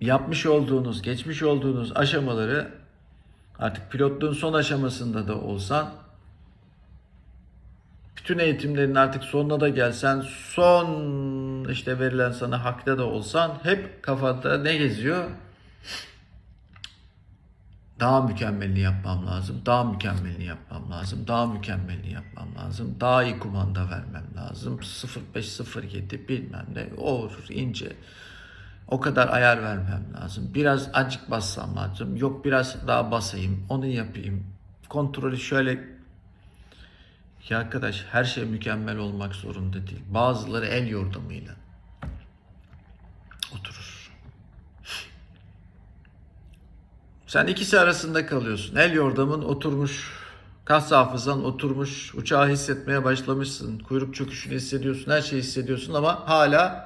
yapmış olduğunuz, geçmiş olduğunuz aşamaları artık pilotluğun son aşamasında da olsan bütün eğitimlerin artık sonuna da gelsen son işte verilen sana hakta da olsan hep kafanda ne geziyor? Daha mükemmelini yapmam lazım. Daha mükemmelini yapmam lazım. Daha mükemmelini yapmam lazım. Daha iyi kumanda vermem lazım. 0507 bilmem ne. Olur ince. O kadar ayar vermem lazım. Biraz acık bassam lazım. Yok biraz daha basayım. Onu yapayım. Kontrolü şöyle ya arkadaş her şey mükemmel olmak zorunda değil. Bazıları el yordamıyla oturur. Sen ikisi arasında kalıyorsun. El yordamın oturmuş, kas hafızan oturmuş, uçağı hissetmeye başlamışsın. Kuyruk çöküşünü hissediyorsun, her şeyi hissediyorsun ama hala